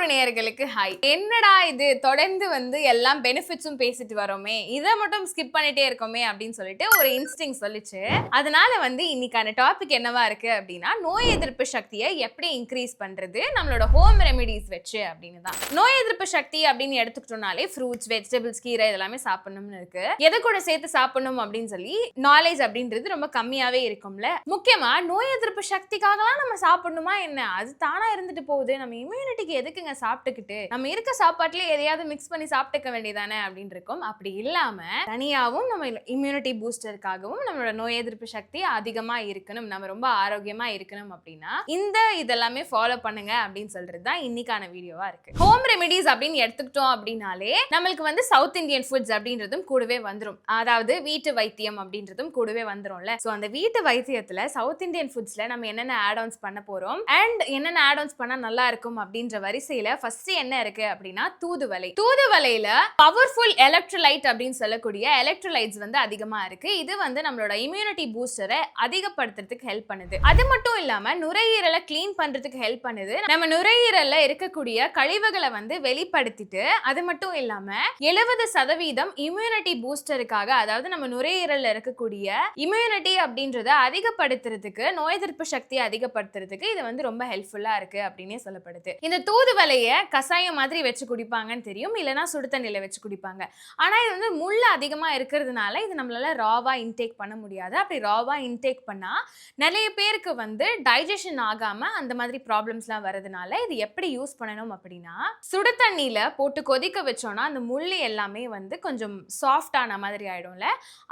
ஒரு நேர்களுக்கு ஹாய் என்னடா இது? தொடர்ந்து வந்து எல்லாம் பெனிஃபிட்ஸும் பேசிட்டு வரோமே. இதை மட்டும் ஸ்கிப் பண்ணிட்டே இருக்கோமே அப்படின்னு சொல்லிட்டு ஒரு இன்ஸ்டிங் சொல்லிச்சு. அதனால வந்து இன்னைக்கான டாபிக் என்னவா இருக்கு அப்படின்னா நோய் எதிர்ப்பு சக்தியை எப்படி இன்க்ரீஸ் பண்றது நம்மளோட ஹோம் ரெமெடிஸ் வச்சு அப்படின்னு தான். நோய் எதிர்ப்பு சக்தி அப்படின்னு எடுத்துக்கிட்டோம்னாலே ஃப்ரூட்ஸ் வெஜிடபிள்ஸ் கீரை இதெல்லாமே சாப்பிடணும்னு இருக்கு. எதை கூட சேர்த்து சாப்பிடணும் அப்படின்னு சொல்லி நாலேஜ் அப்படின்றது ரொம்ப கம்மியாவே இருக்கும்ல. முக்கியமா நோய் எதிர்ப்பு சக்திக்காகலாம் நம்ம சாப்பிடணுமா என்ன? அது தானா இருந்துட்டு போகுது. நம்ம இம்யூனிட்டிக்கு எதுக்குங்க சாப்பிட்டுக்கிட்டு நம்ம இருக்க சாப்பாட்டுல எதையாவது மிக்ஸ் பண்ணி சாப்பிட்டுக்க வேண்டியதானே அப்படின்னு இருக்கும். அப்படி இல்லாம தனியாவும் நம்ம இம்யூனிட்டி பூஸ்டருக்காகவும் நம்மளோட நோய் எதிர்ப்பு சக்தி அதிகமா இருக்கணும். நம்ம ரொம்ப ஆரோக்கியமா இருக்கணும் அப்படின்னா இந்த இதெல்லாமே ஃபாலோ பண்ணுங்க அப்படின்னு சொல்றது தான் இன்னைக்கான வீடியோவா இருக்கு. ஹோம் ரெமிடிஸ் அப்படின்னு எடுத்துக்கிட்டோம் அப்படின்னாலே நம்மளுக்கு வந்து சவுத் இந்தியன் ஃபுட்ஸ் அப்படின்றதும் கூடவே வந்துடும் அதாவது வீட்டு வைத்தியம் அப்படின்றதும் கூடவே வந்துடும்ல ஸோ அந்த வீட்டு வைத்தியத்துல சவுத் இந்தியன் ஃபுட்ஸ்ல நம்ம என்னென்ன ஆட் ஆன்ஸ் பண்ண போறோம்? அண்ட் என்னென்ன ஆட் ஆன்ஸ் பண்ணா நல்லா இருக்கும் அப்படின்ற வரிசை வரிசையில ஃபர்ஸ்ட் என்ன இருக்கு அப்படின்னா தூதுவலை தூதுவலையில பவர்ஃபுல் எலக்ட்ரோலைட் அப்படின்னு சொல்லக்கூடிய எலக்ட்ரோலைட்ஸ் வந்து அதிகமா இருக்கு. இது வந்து நம்மளோட இம்யூனிட்டி பூஸ்டரை அதிகப்படுத்துறதுக்கு ஹெல்ப் பண்ணுது. அது மட்டும் இல்லாம நுரையீரலை கிளீன் பண்றதுக்கு ஹெல்ப் பண்ணுது. நம்ம நுரையீரல்ல இருக்கக்கூடிய கழிவுகளை வந்து வெளிப்படுத்திட்டு அது மட்டும் இல்லாம எழுபது சதவீதம் இம்யூனிட்டி பூஸ்டருக்காக அதாவது நம்ம நுரையீரல்ல இருக்கக்கூடிய இம்யூனிட்டி அப்படின்றத அதிகப்படுத்துறதுக்கு நோய் எதிர்ப்பு சக்தியை அதிகப்படுத்துறதுக்கு இது வந்து ரொம்ப ஹெல்ப்ஃபுல்லா இருக்கு அப்படின்னே சொல்லப்படுது. இந்த தூதுவலை தூதுவளைய கசாயம் மாதிரி வச்சு குடிப்பாங்கன்னு தெரியும். இல்லைனா சுடுதண்ணியில் வச்சு குடிப்பாங்க. ஆனால் இது வந்து முள் அதிகமாக இருக்கிறதுனால இது நம்மளால் ராவாக இன்டேக் பண்ண முடியாது. அப்படி ராவாக இன்டேக் பண்ணால் நிறைய பேருக்கு வந்து டைஜஷன் ஆகாமல் அந்த மாதிரி ப்ராப்ளம்ஸ்லாம் வரதுனால இது எப்படி யூஸ் பண்ணணும் அப்படின்னா சுடு தண்ணியில் போட்டு கொதிக்க வச்சோன்னா அந்த முள் எல்லாமே வந்து கொஞ்சம் சாஃப்டான மாதிரி ஆகிடும்ல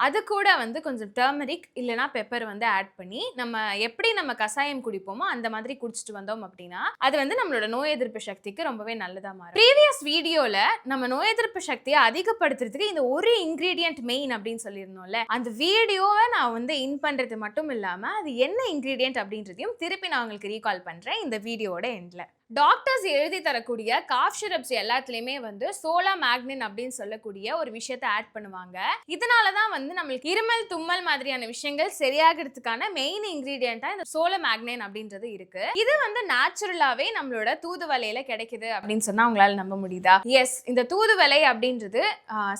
அது கூட வந்து கொஞ்சம் டர்மரிக் இல்லைனா பெப்பர் வந்து ஆட் பண்ணி நம்ம எப்படி நம்ம கசாயம் குடிப்போமோ அந்த மாதிரி குடிச்சிட்டு வந்தோம் அப்படின்னா அது வந்து நம்மளோட நோய் எதிர்ப்பு சக்தி சக்திக்கு ரொம்பவே நல்லதா மாறும். ப்ரீவியஸ் வீடியோல நம்ம நோய் எதிர்ப்பு சக்தியை அதிகப்படுத்துறதுக்கு இந்த ஒரு இன்கிரீடியன்ட் மெயின் அப்படின்னு சொல்லியிருந்தோம்ல அந்த வீடியோவை நான் வந்து இன் பண்றது மட்டும் இல்லாம அது என்ன இன்கிரீடியன்ட் அப்படின்றதையும் திருப்பி நான் உங்களுக்கு ரீகால் பண்றேன் இந்த வீடியோட எண்ட்ல டாக்டர்ஸ் எழுதி தரக்கூடிய காஃப் சிரப்ஸ் எல்லாத்துலேயுமே வந்து சோலா மேக்னின் அப்படின்னு சொல்லக்கூடிய ஒரு விஷயத்த ஆட் பண்ணுவாங்க. இதனால தான் வந்து நம்மளுக்கு இருமல் தும்மல் மாதிரியான விஷயங்கள் சரியாகிறதுக்கான மெயின் இன்கிரீடியண்டா இந்த சோலா மேக்னின் அப்படின்றது இருக்கு. இது வந்து நேச்சுரலாவே நம்மளோட தூதுவலையில கிடைக்குது அப்படின்னு சொன்னா உங்களால நம்ப முடியுதா? எஸ் இந்த தூதுவலை அப்படின்றது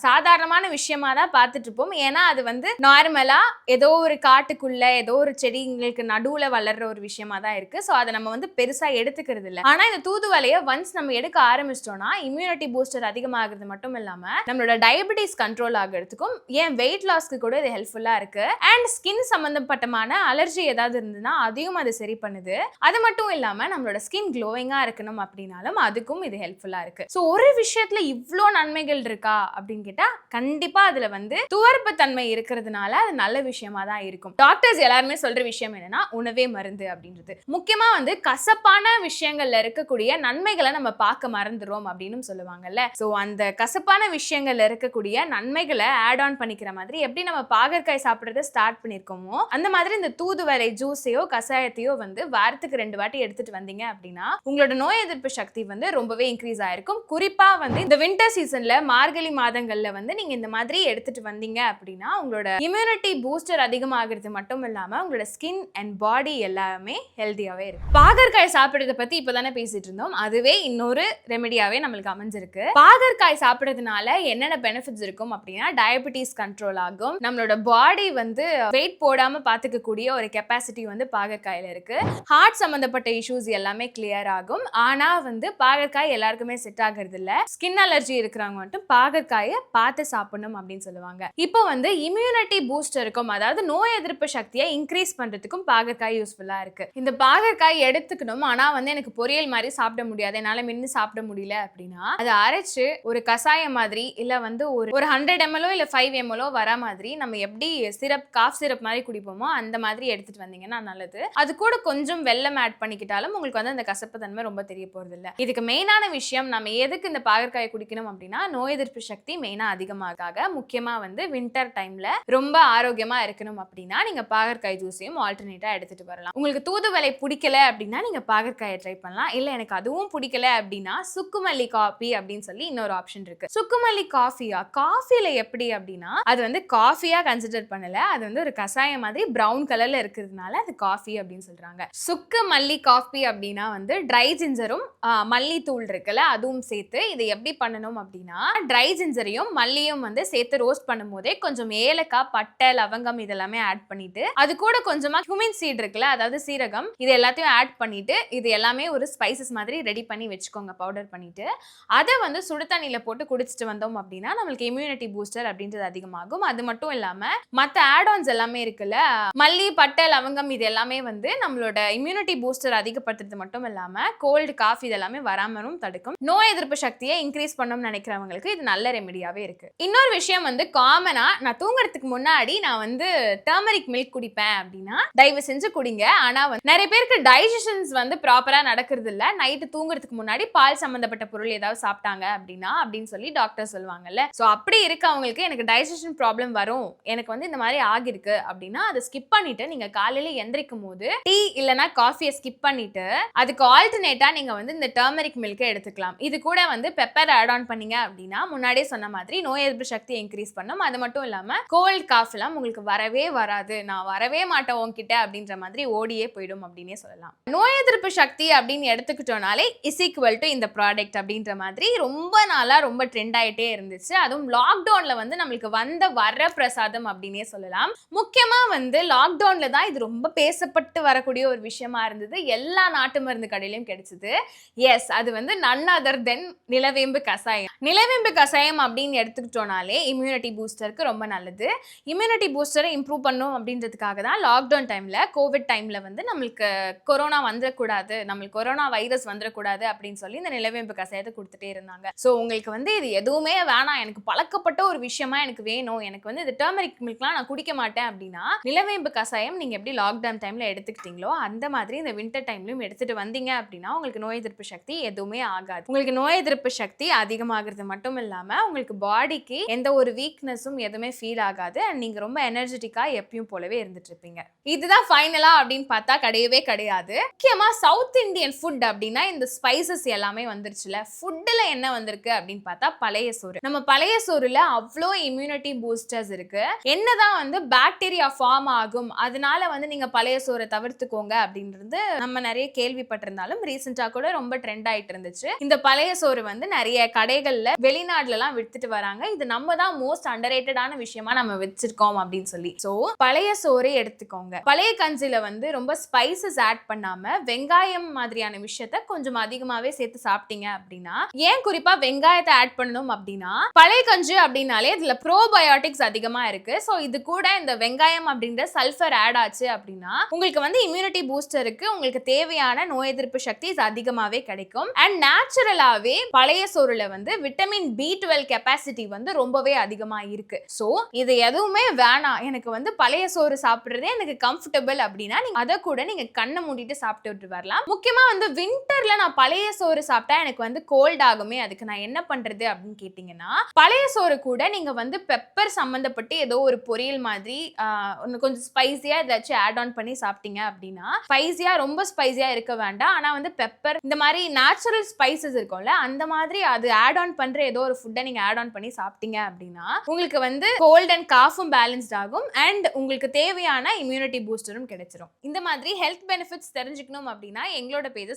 சாதாரணமான விஷயமா தான் பார்த்துட்டு இருப்போம். ஏன்னா அது வந்து நார்மலா ஏதோ ஒரு காட்டுக்குள்ள ஏதோ ஒரு செடிங்களுக்கு நடுவுல வளர்ற ஒரு விஷயமா தான் இருக்கு. ஸோ அதை நம்ம வந்து பெருசா எடுத்துக்கிறது இல்லை. ஆனால் இந்த தூதுவலையை ஒன்ஸ் நம்ம எடுக்க ஆரம்பிச்சிட்டோம்னா இம்யூனிட்டி பூஸ்டர் அதிகமாகிறது மட்டும் இல்லாமல் நம்மளோட டயபிட்டிஸ் கண்ட்ரோல் ஆகிறதுக்கும் ஏன் வெயிட் லாஸ்க்கு கூட இது ஹெல்ப்ஃபுல்லாக இருக்குது அண்ட் ஸ்கின் சம்மந்தப்பட்டமான அலர்ஜி ஏதாவது இருந்ததுன்னா அதையும் அது சரி பண்ணுது. அது மட்டும் இல்லாமல் நம்மளோட ஸ்கின் க்ளோவிங்காக இருக்கணும் அப்படின்னாலும் அதுக்கும் இது ஹெல்ப்ஃபுல்லாக இருக்கு. ஸோ ஒரு விஷயத்தில் இவ்வளோ நன்மைகள் இருக்கா அப்படின்னு கேட்டால் கண்டிப்பாக அதில் வந்து துவர்ப்பு தன்மை இருக்கிறதுனால அது நல்ல விஷயமா தான் இருக்கும். டாக்டர்ஸ் எல்லாருமே சொல்கிற விஷயம் என்னன்னா உணவே மருந்து அப்படின்றது. முக்கியமாக வந்து கசப்பான விஷயங்கள்ல இருக்கக்கூடிய நன்மைகளை நம்ம பார்க்க மறந்துடுறோம் அப்படின்னு சொல்லுவாங்கல்ல. ஸோ அந்த கசப்பான விஷயங்கள்ல இருக்கக்கூடிய நன்மைகளை ஆட் ஆன் பண்ணிக்கிற மாதிரி எப்படி நம்ம பாகற்காய் சாப்பிட்றத ஸ்டார்ட் பண்ணியிருக்கோமோ அந்த மாதிரி இந்த தூதுவரை ஜூஸையோ கஷாயத்தையோ வந்து வாரத்துக்கு ரெண்டு வாட்டி எடுத்துட்டு வந்தீங்க அப்படின்னா உங்களோட நோய் எதிர்ப்பு சக்தி வந்து ரொம்பவே இன்க்ரீஸ் ஆயிருக்கும். குறிப்பா வந்து இந்த வின்டர் சீசன்ல மார்கழி மாதங்கள்ல வந்து நீங்க இந்த மாதிரி எடுத்துட்டு வந்தீங்க அப்படின்னா உங்களோட இம்யூனிட்டி பூஸ்டர் அதிகமாகிறது மட்டும் இல்லாம உங்களோட ஸ்கின் அண்ட் பாடி எல்லாமே ஹெல்த்தியாவே இருக்கும். பாகற்காய் சாப்பிடுறத பத்தி இப்பதானே பேசிட்டு இருந்தோம் அதுவே இன்னொரு ரெமெடியாவே நம்மளுக்கு அமைஞ்சிருக்கு. பாகற்காய் சாப்பிட்றதுனால என்னென்ன பெனிஃபிட்ஸ் இருக்கும் அப்படின்னா டயபிட்டிஸ் கண்ட்ரோல் ஆகும். நம்மளோட பாடி வந்து வெயிட் போடாம பாத்துக்கக்கூடிய ஒரு கெப்பாசிட்டி வந்து பாகற்காயில இருக்கு. ஹார்ட் சம்பந்தப்பட்ட இஷ்யூஸ் எல்லாமே கிளியர் ஆகும். ஆனா வந்து பாகற்காய் எல்லாருக்குமே செட் ஆகுறது இல்ல ஸ்கின் அலர்ஜி இருக்கிறவங்க மட்டும் பாகற்காயை பார்த்து சாப்பிடணும் அப்படின்னு சொல்லுவாங்க. இப்போ வந்து இம்யூனிட்டி பூஸ்டருக்கும் அதாவது நோய் எதிர்ப்பு சக்தியை இன்க்ரீஸ் பண்றதுக்கும் பாகற்காய் யூஸ்ஃபுல்லா இருக்கு. இந்த பாகற்காய் எடுத்துக்கணும். ஆனா வந்து எனக்கு பொரியல் மாதிரி சாப்பிட முடியாது என்னால மென்று சாப்பிட முடியல அப்படின்னா அதை அரைச்சு ஒரு கசாயம் மாதிரி இல்ல வந்து ஒரு ஒரு ஹண்ட்ரட் எம்எல்ஓ இல்ல ஃபைவ் எம்எல்ஓ வர மாதிரி நம்ம எப்படி சிரப் காஃப் சிரப் மாதிரி குடிப்போமோ அந்த மாதிரி எடுத்துட்டு வந்தீங்கன்னா நல்லது. அது கூட கொஞ்சம் வெள்ளம் ஆட் பண்ணிக்கிட்டாலும் உங்களுக்கு வந்து அந்த கசப்பு தன்மை ரொம்ப தெரிய போறது இல்ல இதுக்கு மெயினான விஷயம் நம்ம எதுக்கு இந்த பாகற்காயை குடிக்கணும் அப்படின்னா நோய் எதிர்ப்பு சக்தி மெயினா அதிகமாக முக்கியமா வந்து வின்டர் டைம்ல ரொம்ப ஆரோக்கியமா இருக்கணும் அப்படின்னா நீங்க பாகற்காய் ஜூஸையும் ஆல்டர்னேட்டா எடுத்துட்டு வரலாம். உங்களுக்கு தூதுவலை பிடிக்கல அப்படின்னா நீங்க பாகற்காயை ட்ரை பண்ணலாம். இல்லை எனக்கு அதுவும் பிடிக்கல அப்படின்னா சுக்குமல்லி காஃபி அப்படின்னு சொல்லி இன்னொரு ஆப்ஷன் இருக்கு. சுக்குமல்லி காஃபியா காஃபியில் எப்படி அப்படின்னா அது வந்து காஃபியா கன்சிடர் பண்ணல. அது வந்து ஒரு கஷாயம் மாதிரி ப்ரௌன் கலர்ல இருக்கிறதுனால அது காஃபி அப்படின்னு சொல்றாங்க. சுக்கு மல்லி காஃபி அப்படின்னா வந்து ட்ரை ஜிஞ்சரும் மல்லித்தூள் இருக்குல்ல அதுவும் சேர்த்து இதை எப்படி பண்ணணும் அப்படின்னா ட்ரை ஜிஞ்சரையும் மல்லியும் வந்து சேர்த்து ரோஸ்ட் பண்ணும் போதே கொஞ்சம் ஏலக்காய் பட்டை லவங்கம் இதெல்லாமே ஆட் பண்ணிட்டு அது கூட கொஞ்சமா ஹியூமின் சீட் இருக்குல்ல அதாவது சீரகம் இது எல்லாத்தையும் ஆட் பண்ணிட்டு இது எல்லாமே ஒரு ஸ்பை ஸ்பைசஸ் மாதிரி ரெடி பண்ணி வச்சுக்கோங்க பவுடர் பண்ணிட்டு. அதை வந்து சுடு தண்ணியில போட்டு குடிச்சிட்டு வந்தோம் அப்படின்னா நம்மளுக்கு இம்யூனிட்டி பூஸ்டர் அப்படின்றது அதிகமாகும். அது மட்டும் இல்லாம மற்ற ஆட் எல்லாமே இருக்குல்ல மல்லி பட்டை லவங்கம் இது எல்லாமே வந்து நம்மளோட இம்யூனிட்டி பூஸ்டர் அதிகப்படுத்துறது மட்டும் இல்லாமல் கோல்டு காஃபி இதெல்லாமே வராமலும் தடுக்கும். நோய் எதிர்ப்பு சக்தியை இன்க்ரீஸ் பண்ணணும்னு நினைக்கிறவங்களுக்கு இது நல்ல ரெமெடியாவே இருக்கு. இன்னொரு விஷயம் வந்து காமனா நான் தூங்குறதுக்கு முன்னாடி நான் வந்து டர்மரிக் மில்க் குடிப்பேன் அப்படின்னா தயவு செஞ்சு குடிங்க. ஆனா வந்து நிறைய பேருக்கு டைஜஷன்ஸ் வந்து ப்ராப்பரா நடக்கிறது இல்ல நைட்டு தூங்குறதுக்கு முன்னாடி பால் சம்மந்தப்பட்ட பொருள் ஏதாவது சாப்பிட்டாங்க அப்படின்னா அப்படின்னு சொல்லி டாக்டர் சொல்லுவாங்கல்ல. சோ அப்படி இருக்கவங்களுக்கு எனக்கு டைஜஷன் ப்ராப்ளம் வரும். எனக்கு வந்து இந்த மாதிரி ஆகிருக்கு அப்படின்னா அதை ஸ்கிப் பண்ணிட்டு நீங்க காலையில எந்திரிக்கும் போது டீ இல்லைனா காஃபியை ஸ்கிப் பண்ணிட்டு அதுக்கு ஆல்டர்னேட்டாக நீங்க வந்து இந்த டர்மரிக் மில்கை எடுத்துக்கலாம். இது கூட வந்து பெப்பர் ஆட் ஆன் பண்ணீங்க அப்படின்னா முன்னாடியே சொன்ன மாதிரி நோய் எதிர்ப்பு சக்தி இன்க்ரீஸ் பண்ணும். அது மட்டும் இல்லாமல் கோல்ட் காஃப்லாம் உங்களுக்கு வரவே வராது. நான் வரவே மாட்டேன் உன்கிட்ட அப்படின்ற மாதிரி ஓடியே போயிடும் அப்படின்னே சொல்லலாம். நோய் எதிர்ப்பு சக்தி அப்படின்னு எடுத்துக்கிட்டோனாலே இஸ் ஈக்குவல் டு இந்த ப்ராடக்ட் அப்படின்ற மாதிரி ரொம்ப நாளாக ரொம்ப ட்ரெண்ட் ஆகிட்டே இருந்துச்சு. அதுவும் லாக்டவுனில் வந்து நம்மளுக்கு வந்த வர பிரசாதம் அப்படின்னே சொல்லலாம். முக்கியமாக வந்து லாக்டவுனில் தான் இது ரொம்ப பேசப்பட்டு வரக்கூடிய ஒரு விஷயமா இருந்தது. எல்லா நாட்டு மருந்து கடையிலையும் கிடைச்சிது. எஸ் அது வந்து நன் அதர் தென் நிலவேம்பு கஷாயம் நிலவேம்பு கஷாயம் அப்படின்னு எடுத்துக்கிட்டோனாலே இம்யூனிட்டி பூஸ்டருக்கு ரொம்ப நல்லது. இம்யூனிட்டி பூஸ்டரை இம்ப்ரூவ் பண்ணும் அப்படின்றதுக்காக தான் லாக்டவுன் டைமில் கோவிட் டைமில் வந்து நம்மளுக்கு கொரோனா வந்துடக்கூடாது நம்மளுக்கு கொரோனா வைரஸ் வந்துடக்கூடாது அப்படின்னு சொல்லி இந்த நிலவேம்பு கஷாயத்தை கொடுத்துட்டே இருந்தாங்க. ஸோ உங்களுக்கு வந்து இது எதுவுமே வேணாம். எனக்கு பழக்கப்பட்ட ஒரு விஷயமா எனக்கு வேணும். எனக்கு வந்து இது டர்மரிக் மில்க்லாம் நான் குடிக்க மாட்டேன் அப்படின்னா நிலவேம்பு கஷாயம் நீங்க எப்படி லாக்டவுன் டைம்ல எடுத்துக்கிட்டீங்களோ அந்த மாதிரி இந்த வின்டர் டைம்லயும் எடுத்துட்டு வந்தீங்க அப்படின்னா உங்களுக்கு நோய் எதிர்ப்பு சக்தி எதுவுமே ஆகாது. உங்களுக்கு நோய் எதிர்ப்பு சக்தி அதிகமாகிறது மட்டும் இல்லாம உங்களுக்கு பாடிக்கு எந்த ஒரு வீக்னஸும் எதுவுமே ஃபீல் ஆகாது. அண்ட் நீங்க ரொம்ப எனர்ஜெட்டிக்கா எப்பயும் போலவே இருந்துட்டு இருப்பீங்க. இதுதான் ஃபைனலா அப்படின்னு பார்த்தா கிடையவே கிடையாது. முக்கியமா சவுத் இந்தியன் ஃபுட் அப்படின்னா இந்த ஸ்பைசஸ் எல்லாமே வந்துருச்சுல. ஃபுட்டில் என்ன வந்திருக்கு அப்படின்னு பார்த்தா பழைய சோறு. நம்ம பழைய சோறுல அவ்வளோ இம்யூனிட்டி பூஸ்டர்ஸ் இருக்கு. என்னதான் வந்து பாக்டீரியா ஃபார்ம் ஆகும் அதனால வந்து நீங்க பழைய சோறை தவிர்த்துக்கோங்க அப்படின்றது நம்ம நிறைய கேள்விப்பட்டிருந்தாலும் ரீசெண்டாக கூட ரொம்ப ட்ரெண்ட் ஆயிட்டு இருந்துச்சு. இந்த பழைய சோறு வந்து நிறைய கடைகள்ல வெளிநாடுலலாம் எல்லாம் வித்துட்டு வராங்க. இது நம்ம தான் மோஸ்ட் அண்டர்ரேட்டடான விஷயமா நம்ம வச்சிருக்கோம் அப்படின்னு சொல்லி. சோ பழைய சோறை எடுத்துக்கோங்க. பழைய கஞ்சில வந்து ரொம்ப ஸ்பைசஸ் ஆட் பண்ணாம வெங்காயம் மாதிரியான விஷயத்த கொஞ்சம் அதிகமாவே சேர்த்து சாப்பிட்டீங்க அப்படின்னா ஏன் குறிப்பா வெங்காயத்தை ஆட் பண்ணணும் அப்படின்னா பழைய கஞ்சி அப்படின்னாலே இதுல ப்ரோபயோட்டிக்ஸ் அதிகமா இருக்கு. ஸோ இது கூட இந்த வெங்காயம் அப்படின்ற சல்ஃபர் ஆட் ஆச்சு அப்படின்னா உங்களுக்கு வந்து இம்யூனிட்டி பூஸ்டருக்கு உங்களுக்கு தேவையான நோய் எதிர்ப்பு சக்தி இது அதிகமாவே கிடைக்கும். அண்ட் நேச்சுரலாவே பழைய சோறுல வந்து விட்டமின் பி டுவெல் கெப்பாசிட்டி வந்து ரொம்பவே அதிகமா இருக்கு. ஸோ இது எதுவுமே வேணாம். எனக்கு வந்து பழைய சோறு சாப்பிட்றதே எனக்கு கம்ஃபர்டபுள் அப்படின்னா நீங்க அதை கூட நீங்க கண்ணை மூடிட்டு சாப்பிட்டு வரலாம். முக்கியமா வந்து வின்டரில் நான் பழைய சோறு சாப்பிட்டா எனக்கு வந்து கோல்ட் ஆகுமே அதுக்கு நான் என்ன பண்றது அப்படின்னு கேட்டீங்கன்னா பழைய சோறு கூட நீங்க வந்து பெப்பர் சம்மந்தப்பட்டு ஏதோ ஒரு பொரியல் மாதிரி ஒன்று கொஞ்சம் ஸ்பைசியா ஏதாச்சும் ஆட் ஆன் பண்ணி சாப்பிட்டீங்க அப்படின்னா ஸ்பைசியா ரொம்ப ஸ்பைசியா இருக்க வேண்டாம். ஆனா வந்து பெப்பர் இந்த மாதிரி நேச்சுரல் ஸ்பைசஸ் இருக்கும்ல அந்த மாதிரி அது ஆட் ஆன் பண்ற ஏதோ ஒரு ஃபுட்டை நீங்க ஆட் ஆன் பண்ணி சாப்பிட்டீங்க அப்படின்னா உங்களுக்கு வந்து கோல்ட் அண்ட் காஃபும் பேலன்ஸ்ட் ஆகும் அண்ட் உங்களுக்கு தேவையான இம்யூனிட்டி பூஸ்டரும் கிடைச்சிரும். இந்த மாதிரி ஹெல்த் பெனிஃபிட்ஸ் தெரிஞ்சுக்கணும் அப்படின்னா எங்களோட பேஜை